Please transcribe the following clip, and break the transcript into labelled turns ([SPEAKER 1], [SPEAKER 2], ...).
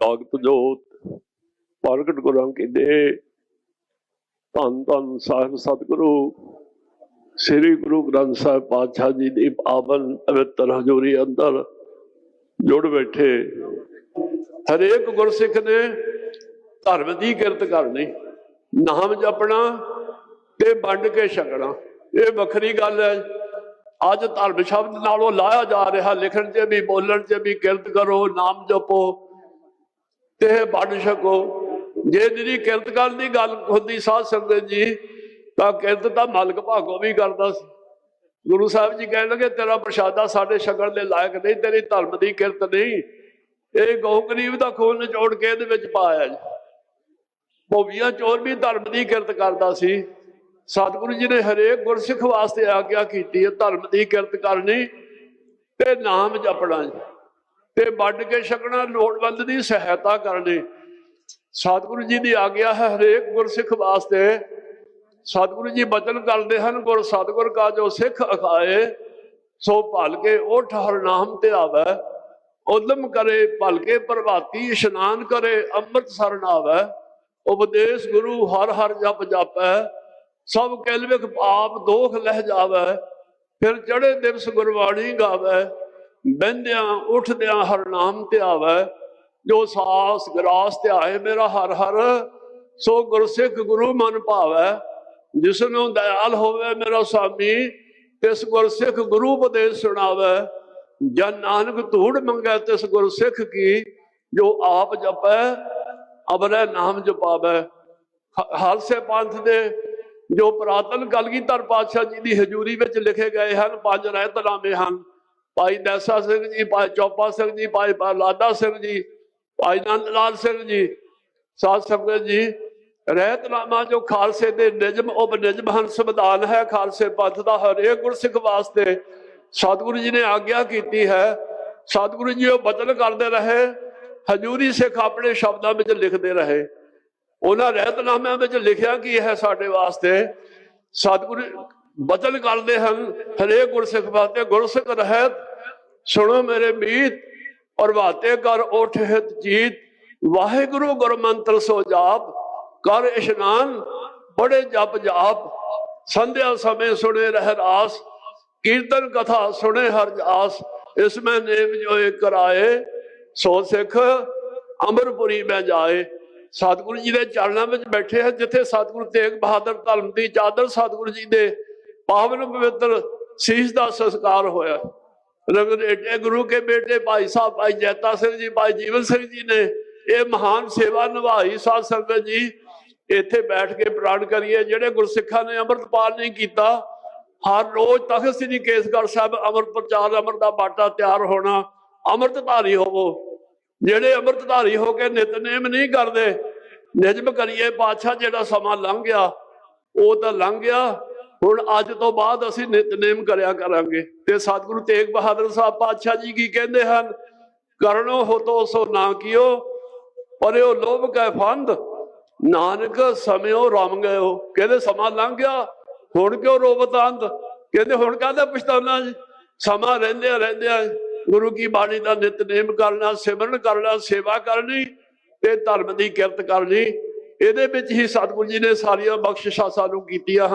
[SPEAKER 1] ਤਾਕਤ ਜੋਤ, ਪ੍ਰਗਟ ਗੁਰਾਂ ਕੀ ਦੇ ਧੰਨ ਧੰਨ ਸਾਹਿਬ ਸਤਿਗੁਰੂ, ਸ੍ਰੀ ਗੁਰੂ ਗ੍ਰੰਥ ਸਾਹਿਬ ਪਾਤਸ਼ਾਹ ਜੀ ਦੀ ਪਾਵਨ ਪਵਿੱਤਰ ਹਜ਼ੂਰੀ ਅੰਦਰ ਜੁੜ ਬੈਠੇ। ਹਰੇਕ ਗੁਰਸਿੱਖ ਨੇ ਧਰਮ ਦੀ ਕਿਰਤ ਕਰਨੀ, ਨਾਮ ਜਪਣਾ ਤੇ ਵੰਡ ਕੇ ਛਕਣਾ। ਇਹ ਵੱਖਰੀ ਗੱਲ ਹੈ। ਅੱਜ ਧਰਮ ਸ਼ਬਦ ਨਾਲੋਂ ਲਾਇਆ ਜਾ ਰਿਹਾ, ਲਿਖਣ 'ਚ ਵੀ, ਬੋਲਣ 'ਚ ਵੀ ਕਿਰਤ ਕਰੋ, ਨਾਮ ਜਪੋ। ਤੇ ਵੰਡ ਛਕੋ ਜੇ ਜਿਹੜੀ ਕਿਰਤ ਕਰਨ ਦੀ ਗੱਲ ਹੁੰਦੀ ਸਾਧ ਸੰਗਤ ਜੀ, ਤਾਂ ਕਿਰਤ ਤਾਂ ਮਾਲਕ ਭਾਗੋ ਵੀ ਕਰਦਾ ਸੀ। ਗੁਰੂ ਸਾਹਿਬ ਜੀ ਕਹਿਣ ਲੱਗੇ, ਤੇਰਾ ਪ੍ਰਸ਼ਾਦਾ ਸਾਡੇ ਛਕਣ ਦੇ ਲਾਇਕ ਨਹੀਂ, ਤੇਰੀ ਧਰਮ ਦੀ ਕਿਰਤ ਨਹੀਂ। ਇਹ ਗਊ ਗਰੀਬ ਦਾ ਖੂਨ ਨਿਚੋੜ ਕੇ ਇਹਦੇ ਵਿੱਚ ਪਾਇਆ ਜੀ। ਭੋਵੀਆਂ ਚੋਰ ਵੀ ਧਰਮ ਦੀ ਕਿਰਤ ਕਰਦਾ ਸੀ। ਸਤਿਗੁਰੂ ਜੀ ਨੇ ਹਰੇਕ ਗੁਰਸਿੱਖ ਵਾਸਤੇ ਆਗਿਆ ਕੀਤੀ ਹੈ, ਧਰਮ ਦੀ ਕਿਰਤ ਕਰਨੀ ਤੇ ਨਾਮ ਜਪਣਾ ਜੀ। ਤੇ ਵੱਢ ਕੇ ਛਕਣਾ ਲੋੜਵੰਦ ਦੀ ਸਹਾਇਤਾ ਕਰਨੀ। ਸਤਿਗੁਰੂ ਜੀ ਦੀ ਆਗਿਆ ਹੈ ਹਰੇਕ ਗੁਰਸਿੱਖ ਵਾਸਤੇ। ਸਤਿਗੁਰੂ ਜੀ ਬਚਨ ਕਰਦੇ ਹਨ, ਗੁਰ ਸਤਿਗੁਰ ਕਾ ਜੋ ਸਿੱਖ ਅਖਾਏ, ਸੋ ਭਲ ਕੇ ਉਠ ਹਰ ਨਾਮ ਤੇ ਆਵੇ। ਉਦਮ ਕਰੇ, ਭਲ ਕੇ ਪ੍ਰਭਾਤੀ ਇਸ਼ਨਾਨ ਕਰੇ ਅੰਮ੍ਰਿਤ ਸਰਨ ਆਵੇ ਉਪਦੇਸ਼ ਗੁਰੂ ਹਰ ਹਰ ਜਪ ਜਾਪੈ, ਸਭ ਕੈਲਵਿਕ ਪਾਪ ਦੋਖ ਲਹਿ ਜਾਵੇ। ਫਿਰ ਚੜੇ ਦਿਵਸ ਗੁਰਬਾਣੀ ਗਾਵੇ। ਬਹਿੰਦਿਆਂ ਉੱਠਦਿਆਂ ਹਰ ਨਾਮ ਤੇ ਆਵੇ, ਜੋ ਸਾਸ ਗਰਾਸ ਤੇ ਆਏ ਮੇਰਾ ਹਰ ਹਰ, ਸੋ ਗੁਰਸਿੱਖ ਗੁਰੂ ਮਨ ਭਾਵੈ। ਜਿਸ ਨੂੰ ਦਇਆਲ ਹੋਵੇ ਮੇਰਾ ਸਾਮੀ, ਤਿਸ ਗੁਰਸਿੱਖ ਗੁਰੂ ਉਪਦੇਸ਼ ਸੁਣਾਵੇ। ਜਨ ਨਾਨਕ ਧੂੜ ਮੰਗੈ ਤਿਸ ਗੁਰਸਿੱਖ ਕੀ, ਜੋ ਆਪ ਜਪੈ ਅਬਰੇ ਨਾਮ ਜਪਾਵੇ। ਹ- ਹਾਲਸੇ ਪੰਥ ਦੇ ਜੋ ਪ੍ਰਾਤਨ ਕਲਗੀਧਰ ਪਾਤਸ਼ਾਹ ਜੀ ਦੀ ਹਜ਼ੂਰੀ ਵਿੱਚ ਲਿਖੇ ਗਏ ਹਨ, ਪੰਜ ਰਹਿਤਨਾਮੇ ਹਨ। ਭਾਈ ਨੈਸਾ ਸਿੰਘ ਜੀ, ਭਾਈ ਚੌਪਾ ਸਿੰਘ ਜੀ, ਭਾਈ ਲਾਦਾ ਸਿੰਘ ਜੀ, ਭਾਈ ਨੰਦ ਲਾਲ ਸਿੰਘ ਜੀ, ਸਾਧ ਸੰਗਤ ਜੀ, ਰਹਿਤਨਾਮਾ ਜੋ ਖਾਲਸੇ ਦੇ ਨਿਜਮ ਉਪ ਨਿਜਮ ਹਨ ਸੰਵਿਧਾਨ ਹੈ ਖਾਲਸੇ ਪੰਥ ਦਾ ਹਰੇਕ ਗੁਰਸਿੱਖ ਵਾਸਤੇ ਸਤਿਗੁਰੂ ਜੀ ਨੇ ਆਗਿਆ ਕੀਤੀ ਹੈ। ਸਤਿਗੁਰੂ ਜੀ ਉਹ ਬਦਲ ਕਰਦੇ ਰਹੇ, ਹਜ਼ੂਰੀ ਸਿੱਖ ਆਪਣੇ ਸ਼ਬਦਾਂ ਵਿੱਚ ਲਿਖਦੇ ਰਹੇ। ਉਹਨਾਂ ਰਹਿਤਨਾਮਿਆਂ ਵਿੱਚ ਲਿਖਿਆ ਕੀ ਹੈ ਸਾਡੇ ਵਾਸਤੇ? ਸਤਿਗੁਰੂ ਬਦਲ ਕਰਦੇ ਹਨ, ਹਰੇਕ ਗੁਰਸਿੱਖ ਵਾਸਤੇ ਗੁਰਸਿੱਖ ਰਹਿਤ ਸੁਣੋ ਮੇਰੇ ਮੀਤ ਪ੍ਰਭਾਤੇ ਕਰ ਉਠ ਹਿਤ ਜੀਤ। ਵਾਹਿਗੁਰੂ ਗੁਰਮੰਤਰ ਸੋ ਜਾਪ, ਕਰ ਇਸ਼ਨਾਨ, ਬੜੇ ਜਪ ਜਾਪ। ਸੰਧਿਆ ਸਮੇਂ ਸੁਣੇ ਰਹਿ ਰਾਸ, ਕੀਰਤਨ ਕਥਾ ਸੁਣੇ ਹਰ ਜਾਸ। ਇਸ ਮੈਂ ਨੇਮ ਜੋ ਇਹ ਕਰਾਏ ਸੋ ਸਿੱਖ ਅਮਰਪੁਰੀ ਮੈਂ ਜਾਏ। ਸਤਿਗੁਰੂ ਜੀ ਦੇ ਚਰਨਾਂ ਵਿੱਚ ਬੈਠੇ ਹਨ ਜਿੱਥੇ ਸਤਿਗੁਰੂ ਤੇਗ ਬਹਾਦਰ ਧਰਮ ਦੀ ਚਾਦਰ ਸਤਿਗੁਰੂ ਜੀ ਦੇ ਪਾਵਨ ਪਵਿੱਤਰ ਸੀਸ ਦਾ ਸੰਸਕਾਰ ਹੋਇਆ। ਰਗਰੇਟੇ ਗੁਰੂ ਕੇ ਬੇਟੇ ਭਾਈ ਸਾਹਿਬ, ਭਾਈ ਜੈਤਾ ਸਿੰਘ ਜੀ, ਭਾਈ ਜੀਵਨ ਸਿੰਘ ਜੀ ਨੇ ਇਹ ਮਹਾਨ ਸੇਵਾ ਨਿਭਾਈ ਸਾਧ ਸੰਗਤ ਜੀ। ਇੱਥੇ ਬੈਠ ਕੇ ਪ੍ਰਾਣ ਕਰੀਏ, ਜਿਹੜੇ ਗੁਰਸਿੱਖਾਂ ਨੇ ਅੰਮ੍ਰਿਤਪਾਲ ਨਹੀਂ ਕੀਤਾ, ਹਰ ਰੋਜ਼ ਤਖਤ ਸ੍ਰੀ ਕੇਸਗੜ੍ਹ ਸਾਹਿਬ ਅੰਮ੍ਰਿਤ ਪ੍ਰਚਾਰ ਅੰਮ੍ਰਿਤ ਦਾ ਬਾਟਾ ਤਿਆਰ ਹੋਣਾ, ਅੰਮ੍ਰਿਤਧਾਰੀ ਹੋਵੋ। ਜਿਹੜੇ ਅੰਮ੍ਰਿਤਧਾਰੀ ਹੋ ਕੇ ਨਿਤਨੇਮ ਨਹੀਂ ਕਰਦੇ ਨਿਜਮ ਕਰੀਏ, ਪਾਤਸ਼ਾਹ ਜਿਹੜਾ ਸਮਾਂ ਲੰਘ ਗਿਆ, ਉਹ ਤਾਂ ਲੰਘ ਗਿਆ। ਹੁਣ ਅੱਜ ਤੋਂ ਬਾਅਦ ਅਸੀਂ ਨਿਤਨੇਮ ਕਰਿਆ ਕਰਾਂਗੇ। ਤੇ ਸਤਿਗੁਰੂ ਤੇਗ ਬਹਾਦਰ ਸਾਹਿਬ ਪਾਤਸ਼ਾਹ ਜੀ ਕੀ ਕਹਿੰਦੇ ਹਨ? ਕਰਨੋ ਹੋਤੋ ਸੋ ਨਾ ਕੀਓ, ਪਰਿਓ ਲੋਭ ਕੈ ਫੰਦ, ਨਾਨਕ ਸਮਿਓ ਰਮ ਗਇਓ। ਕਹਿੰਦੇ ਸਮਾਂ ਲੰਘ ਗਿਆ, ਹੁਣ ਕਿਉਂ ਰੋਵਤ ਅੰਧ ਕਹਿੰਦੇ ਹੁਣ ਕਾਹਦਾ ਪਛਤਾਉਣਾ ਜੀ? ਸਮਾਂ ਰਹਿੰਦਿਆਂ ਰਹਿੰਦਿਆਂ ਗੁਰੂ ਕੀ ਬਾਣੀ ਦਾ ਨਿਤਨੇਮ ਕਰਨਾ, ਸਿਮਰਨ ਕਰਨਾ, ਸੇਵਾ ਕਰਨੀ ਤੇ ਧਰਮ ਦੀ ਕਿਰਤ ਕਰਨੀ। ਇਹਦੇ ਵਿੱਚ ਹੀ ਸਤਿਗੁਰੂ ਜੀ ਨੇ ਸਾਰੀਆਂ ਬਖਸ਼ਿਸ਼ਾਂ ਸਾਨੂੰ ਕੀਤੀਆਂ ਹਨ।